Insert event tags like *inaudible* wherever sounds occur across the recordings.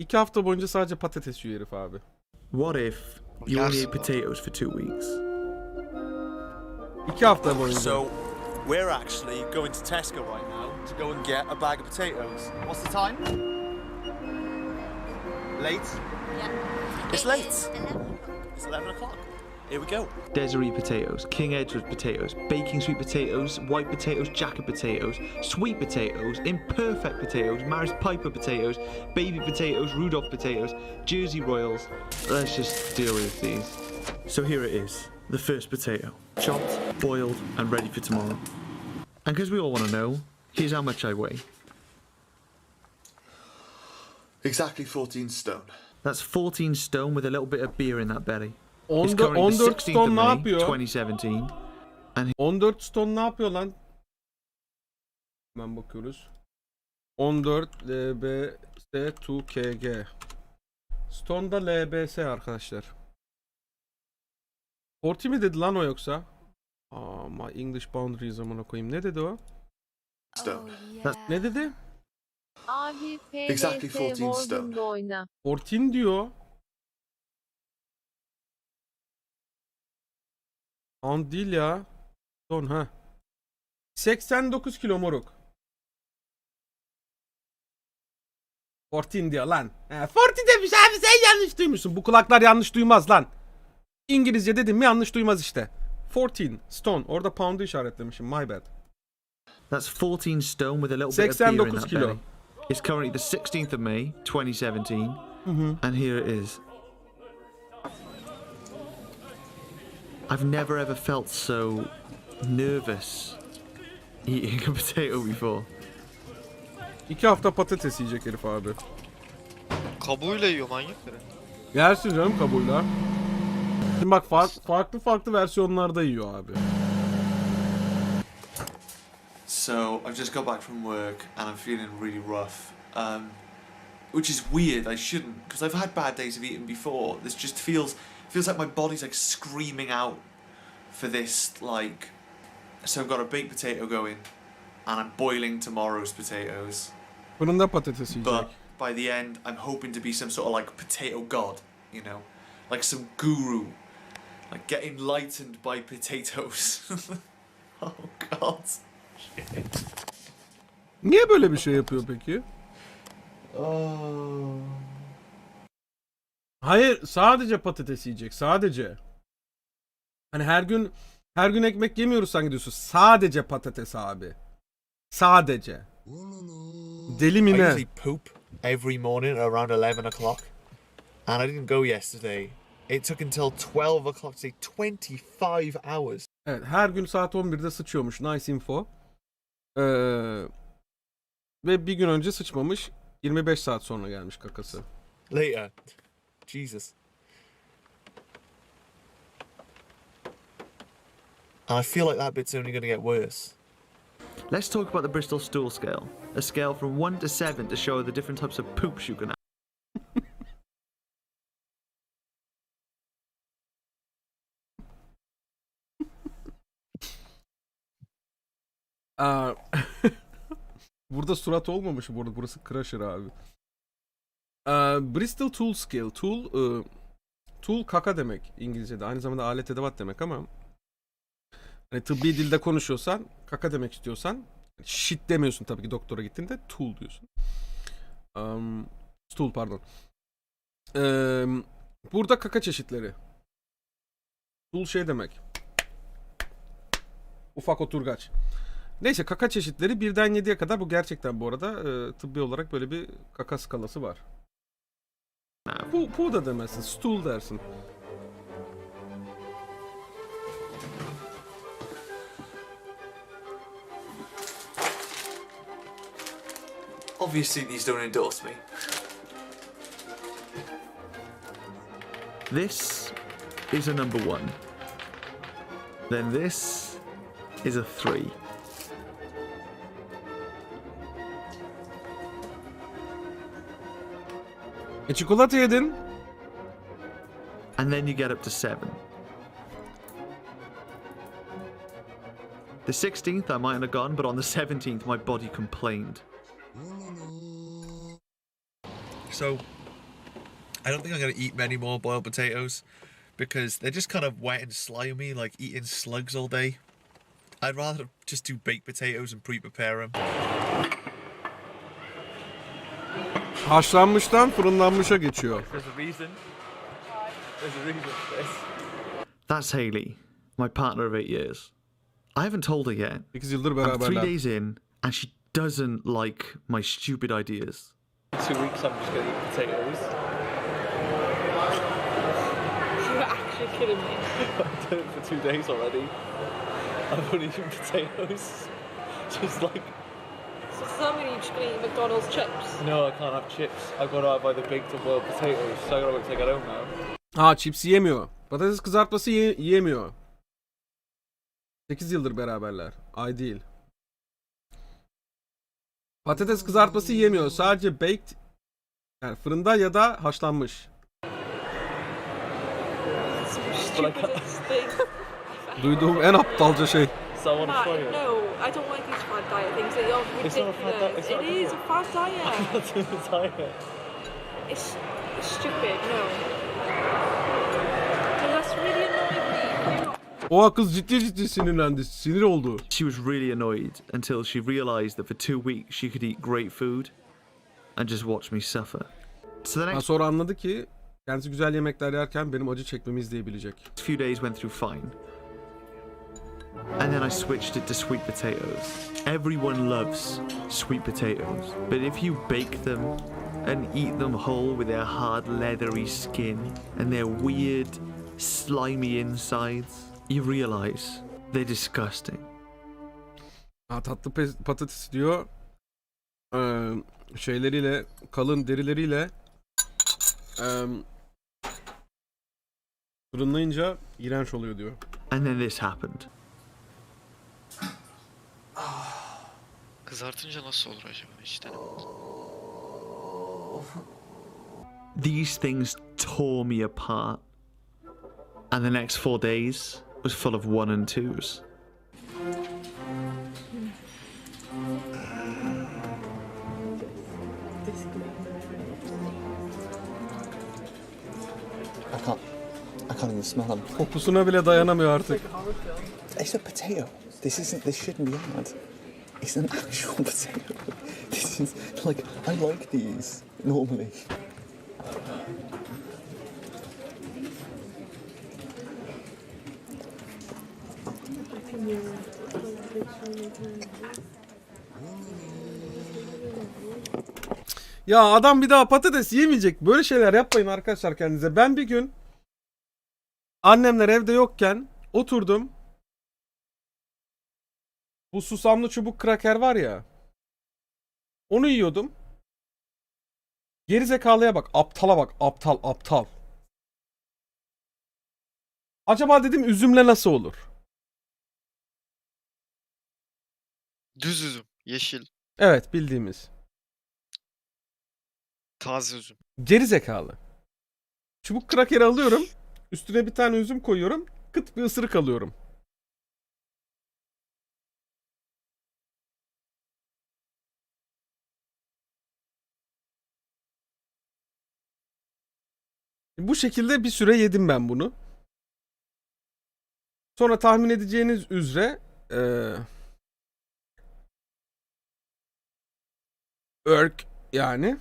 İki hafta boyunca sadece patates yiyor herif abi. What if you only Yersin ate potatoes for two weeks? İki hafta boyunca. So, we're actually going to Tesco right now to go and get a bag of potatoes. What's the time? Late? Yeah. It's late. It's 11 o'clock. Here we go. Desiree potatoes, King Edward potatoes, baking sweet potatoes, white potatoes, jacket potatoes, sweet potatoes, imperfect potatoes, Maris Piper potatoes, baby potatoes, Rudolph potatoes, Jersey Royals. Let's just deal with these. So here it is, the first potato, chopped, boiled, and ready for tomorrow. And because we all want to know, here's how much I weigh. Exactly 14 stone. That's 14 stone with a little bit of beer in that belly. It's 14, currently the 14 16th ton of ne May, yapıyor? 2017. 14 stone ne yapıyor lan? Hemen bakıyoruz. 14 LBS 2KG. Stone'da LBS arkadaşlar. 40 mi dedi lan o yoksa? Aa, my English boundaries amına koyayım. Ne dedi o? Stone. Oh. Ne dedi? Abi Exactly PRS 14 stone. Warzone'da oyna. 14 diyor. Pound değil ya. Ton ha. 89 kilo moruk. 14 diyor lan. He, 40 demiş abi sen yanlış duymuşsun. Bu kulaklar yanlış duymaz lan. İngilizce dedim mi yanlış duymaz işte. 14 stone. Orada pound'u işaretlemişim. My bad. That's 14 stone with a little bit of beer in 89 that kilo. belly. It's currently the 16th of May, 2017, and here it is. I've never ever felt so nervous eating a *laughs* potato before. İki hafta patates yiyecek herif abi. Kabuğuyla yiyor manyak herif. Yersin canım kabuğuyla. Şimdi bak farklı farklı farklı versiyonlarda yiyor abi. So I've just got back from work and I'm feeling really rough, um, which is weird. I shouldn't because I've had bad days of eating before. This just feels feels like my body's like screaming out for this. Like, so I've got a baked potato going, and I'm boiling tomorrow's potatoes. Fırında patates yiyecek. But by the end, I'm hoping to be some sort of like potato god, you know, like some guru, like get enlightened by potatoes. *laughs* oh God. Niye böyle bir şey yapıyor peki? Oh. Hayır sadece patates yiyecek sadece. Hani her gün her gün ekmek yemiyoruz sanki diyorsun. Sadece patates abi. Sadece. Deli mi ne? poop every morning around 11 o'clock. And I didn't go yesterday. It took until 12 o'clock today, 25 hours. Evet her gün saat 11'de sıçıyormuş. Nice info. Ee, ve bir gün önce sıçmamış. 25 saat sonra gelmiş kakası. Later. Jesus. And I feel like that bit's only going to get worse. Let's talk about the Bristol stool scale, a scale from 1 to 7 to show the different types of poops you can have. *laughs* Aa, *laughs* burada surat olmamış bu arada. Burası Crusher abi. Aa, Bristol Tool Scale. Tool, e, tool kaka demek İngilizce'de. Aynı zamanda alet edevat demek ama hani tıbbi dilde konuşuyorsan, kaka demek istiyorsan shit demiyorsun tabii ki doktora gittiğinde tool diyorsun. Um, stool pardon. Ee, burada kaka çeşitleri. Tool şey demek. Ufak oturgaç. Neyse kaka çeşitleri birden 7'ye kadar bu gerçekten bu arada e, tıbbi olarak böyle bir kaka skalası var. Pu, pu da demezsin, stool dersin. Obviously, these don't endorse me. This is a number 1. Then this is a 3. E çikolata yedin. And then you get up to 7. The 16th I mightn't have gone, but on the 17th my body complained. So, I don't think I'm gonna eat many more boiled potatoes because they're just kind of wet and slimy, like eating slugs all day. I'd rather just do baked potatoes and pre-prepare them. Haşlanmıştan fırınlanmışa geçiyor. That's Haley, my partner of eight years. I haven't told her yet. 8 yıldır I'm three beraberler. days in, and she doesn't like my stupid ideas. Two weeks, I'm just gonna eat potatoes. You're actually kidding me. I've done it for two days already. I've only eaten potatoes. *laughs* Just like, So does that mean you're just gonna eat McDonald's chips? no, I can't have chips. I've got to have either baked or boiled potatoes, so I gotta wait till I get home now. Ha chips yemiyor. Patates kızartması ye- yiyemiyor. 8 yıldır beraberler. Ay değil. Patates kızartması yemiyor. Sadece baked yani fırında ya da haşlanmış. Stupidest *laughs* thing. Duyduğum en aptalca şey. So I want to try it. no, I don't like these fad diet things. They are It's not a fad diet, ridiculous. it's not It a is a fad diet. I'm not doing the diet. It's, it's stupid. No. 'Cause that's really annoying me. You're not O kız ciddi ciddi sinirlendi. Sinir oldu. She was really annoyed until she realised that for two weeks she could eat great food and just watch me suffer. So the Ha, next sonra anladı ki kendisi güzel yemekler yerken benim acı çekmemi izleyebilecek. few days went through fine. And then I switched it to sweet potatoes. Everyone loves sweet potatoes, but if you bake them and eat them whole with their hard leathery skin and their weird slimy insides, you realise they're disgusting. Ha, tatlı pe- patates diyor. Ee, şeyleriyle, kalın derileriyle ee, fırınlayınca iğrenç oluyor diyor. And then this happened. Kızartınca nasıl olur acaba hiç denemedim. These things tore me apart. And the next four days was full of one and twos. I can't. I can't even smell them. Kokusuna bile dayanamıyor artık. It's a potato. This isn't. This shouldn't be hard. It's an actual *laughs* potato. This is like I like these normally. Ya adam bir daha patates yemeyecek. Böyle şeyler yapmayın arkadaşlar kendinize. Ben bir gün annemler evde yokken oturdum. Bu susamlı çubuk kraker var ya. Onu yiyordum. Gerizekalıya bak. Aptala bak. Aptal aptal. Acaba dedim üzümle nasıl olur? Düz üzüm, yeşil, Evet bildiğimiz. taze üzüm. Geri zekalı. Çubuk krakeri alıyorum. Üstüne bir tane üzüm koyuyorum. Kıt bir ısırık alıyorum. Bu şekilde bir süre yedim ben bunu. Sonra tahmin edeceğiniz üzere eee örk yani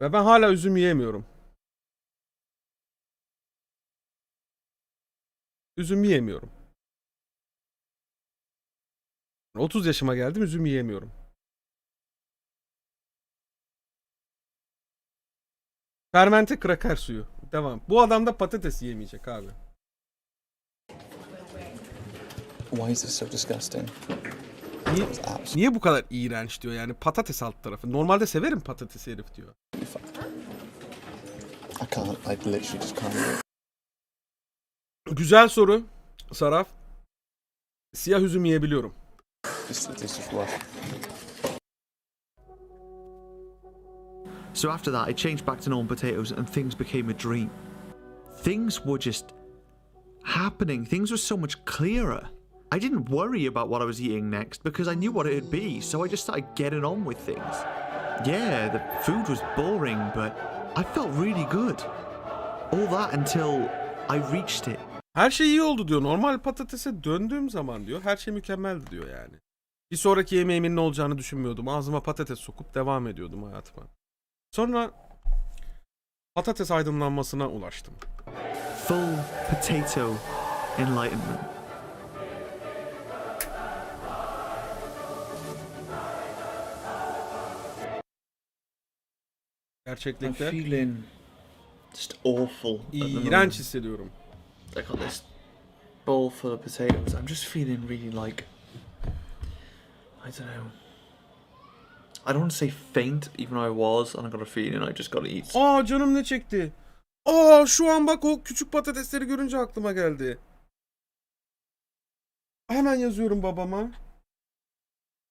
ve ben hala üzüm yiyemiyorum. Üzüm yiyemiyorum. 30 yaşıma geldim üzüm yiyemiyorum. Fermente kraker suyu. Devam. Bu adam da patates yiyemeyecek abi. Why is this so disgusting? Niye, niye bu kadar iğrenç diyor yani patates alt tarafı. Normalde severim patates herif diyor. I can't. I literally just can't. Güzel soru. Saraf. Siyah üzüm yiyebiliyorum. This, this is rough. So after that, I changed back to normal potatoes and things became a dream. Things were just happening. Things were so much clearer. I didn't worry about what I was eating next because I knew what it'd be, so I just started getting on with things. Yeah, the food was boring, but I felt really good. All that until I reached it. Her şey iyi oldu diyor. Normal patatese döndüğüm zaman diyor her şey mükemmeldi diyor yani. Bir sonraki yemeğimin ne olacağını düşünmüyordum. Ağzıma patates sokup devam ediyordum hayatıma. Sonra patates aydınlanmasına ulaştım. Full potato enlightenment. I'm Gerçeklikte feeling just awful. iğrenç hissediyorum. I got this bowl full of potatoes. I'm just feeling really like I don't know. I don't want to say faint, even though I was, and I got a feeling I just got to eat. Aa canım ne çekti? Aa şu an bak o küçük patatesleri görünce aklıma geldi. Hemen yazıyorum babama.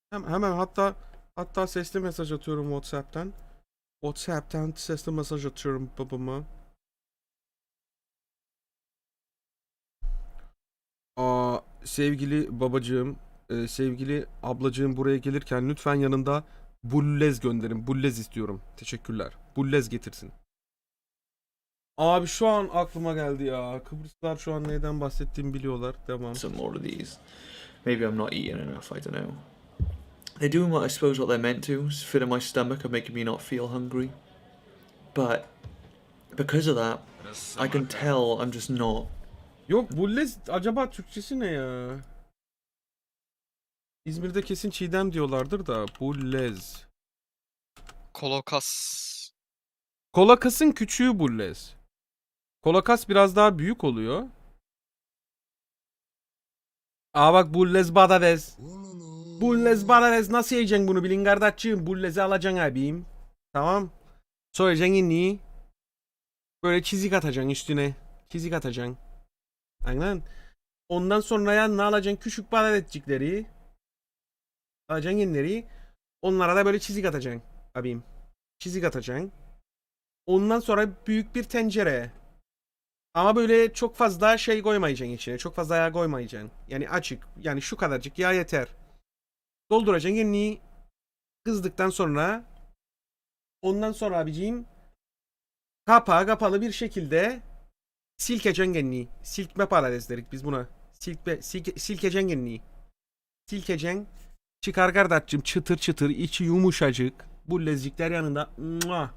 Hem, hemen hatta hatta sesli mesaj atıyorum WhatsApp'tan. WhatsApp'tan sesli mesaj atıyorum babama. Aa, sevgili babacığım, e, sevgili ablacığım buraya gelirken lütfen yanında bullez gönderin. Bullez istiyorum. Teşekkürler. Bullez getirsin. Abi şu an aklıma geldi ya. Kıbrıslılar şu an neyden bahsettiğimi biliyorlar. Devam. Some more of these. Maybe I'm not eating enough. I don't know. They're doing what I suppose what they're meant to, filling my stomach and making me not feel hungry. But because of that, I can tell I'm just not. Yok bullez acaba Türkçesi ne ya? İzmir'de kesin çiğdem diyorlardır da bullez. Kolokas. Kolakas'ın küçüğü bullez. Kolakas biraz daha büyük oluyor. Aa bak bullez patates. Bullez patates nasıl yiyeceksin bunu bilin kardeşciğim. Bullezi alacaksın abim. Tamam. Soyacaksın inni. Böyle çizik atacaksın üstüne. Çizik atacaksın. Aynen. Ondan sonra ya ne alacaksın? Küçük patatescikleri. Alacaksın yenleri. Onlara da böyle çizik atacaksın. Abim. Çizik atacaksın. Ondan sonra büyük bir tencere. Ama böyle çok fazla şey koymayacaksın içine. Çok fazla yağ koymayacaksın. Yani açık. Yani şu kadarcık yağ yeter. Dolduracaksın yenini. Kızdıktan sonra ondan sonra abiciğim kapağı kapalı bir şekilde silkeceksin yenini. Silkme patates dedik biz buna. Silkme, silke, silkeceksin yenini. Silkeceksin. Çıkar kardeşim çıtır çıtır içi yumuşacık. Bu lezikler yanında. Mua.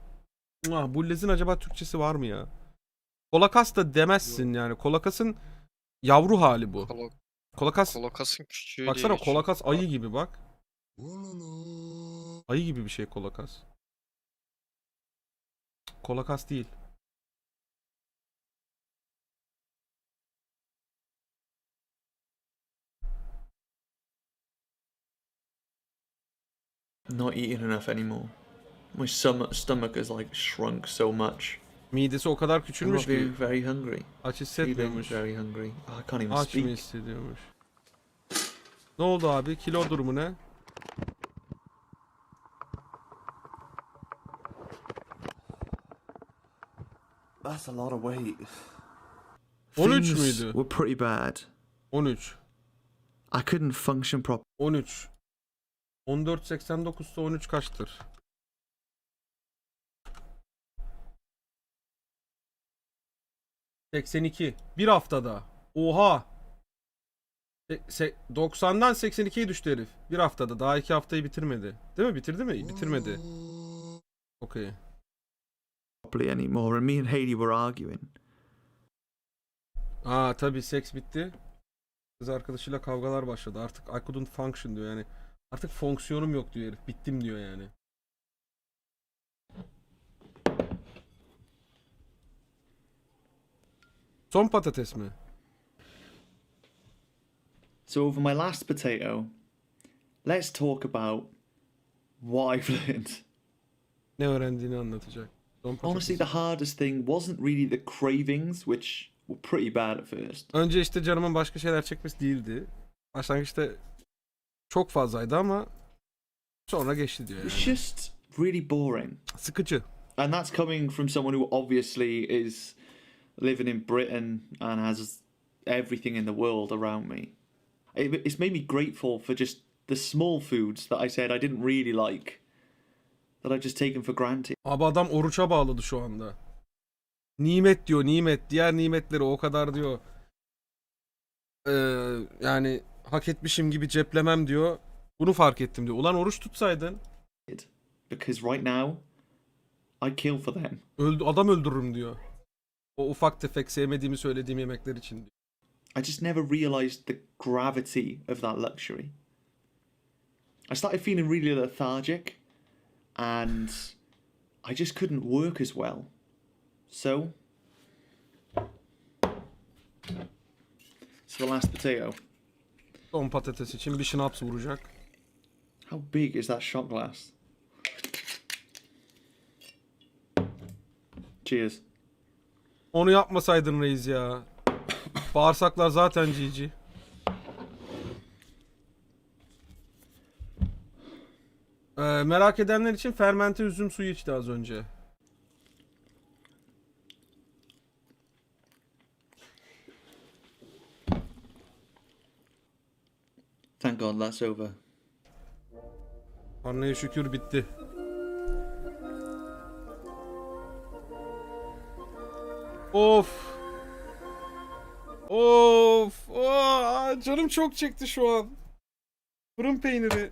Mua. Bu lezin acaba Türkçesi var mı ya? Kolakas da demezsin yani. Kolakas'ın yavru hali bu. Kolakas kolokasın küçüğü baksana diye geçiyor. kolakas ayı gibi bak. Ayı gibi bir şey kolakas. Kolakas değil. Not eating enough anymore. My stomach stomach has like shrunk so much. Midesi o kadar I'm küçülmüş very, ki very hungry. aç Feeling hissetmiyormuş. very hungry. Oh, I can't even Aç mı speak. hissediyormuş. Ne oldu abi? Kilo durumu ne? That's a lot of weight. 13 Things müydü? were pretty bad. 13. I couldn't function properly. 13. 14.89 ise 13 kaçtır? ...82. Bir haftada. Oha! Se- se- 90'dan 82'ye düştü herif. Bir haftada. Daha iki haftayı bitirmedi. Değil mi? Bitirdi mi? Bitirmedi. Okey. anymore, and me and Haley were arguing. Aa tabii seks bitti. Kız arkadaşıyla kavgalar başladı. Artık I couldn't function diyor yani. Artık fonksiyonum yok diyor herif. Bittim diyor yani. Son patates mi? So over my last potato, let's talk about what I've *laughs* learned. Ne öğrendiğini anlatacak. Son patates. Honestly, the hardest thing wasn't really the cravings, which were pretty bad at first. Önce işte canımın başka şeyler çekmesi değildi. Başlangıçta çok fazlaydı ama sonra geçti diyor yani. was just really boring. Sıkıcı. And that's coming from someone who obviously is living in Britain and has everything in the world around me. It- It's made me grateful for just the small foods that I said I didn't really like. that I've just taken for granted. Abi adam oruça bağladı şu anda. Nimet diyor nimet. Diğer nimetleri o kadar diyor. Ee, yani hak etmişim gibi ceplemem diyor. Bunu fark ettim diyor. Ulan oruç tutsaydın. Because right now, I kill for them. Öldü, adam öldürürüm diyor. O ufak tefek sevmediğimi söylediğim yemekler için diyor. I just never realized the gravity of that luxury. I started feeling really lethargic and I just couldn't work as well. So, it's the last potato. Son patates için bir şınaps vuracak. How big is that shot glass? Cheers. Onu yapmasaydın reis ya. Bağırsaklar zaten cici. Ee, merak edenler için fermente üzüm suyu içti az önce. God that's over. Tanrı'ya şükür bitti. Of. Of. Aa, canım çok çekti şu an. Fırın peyniri.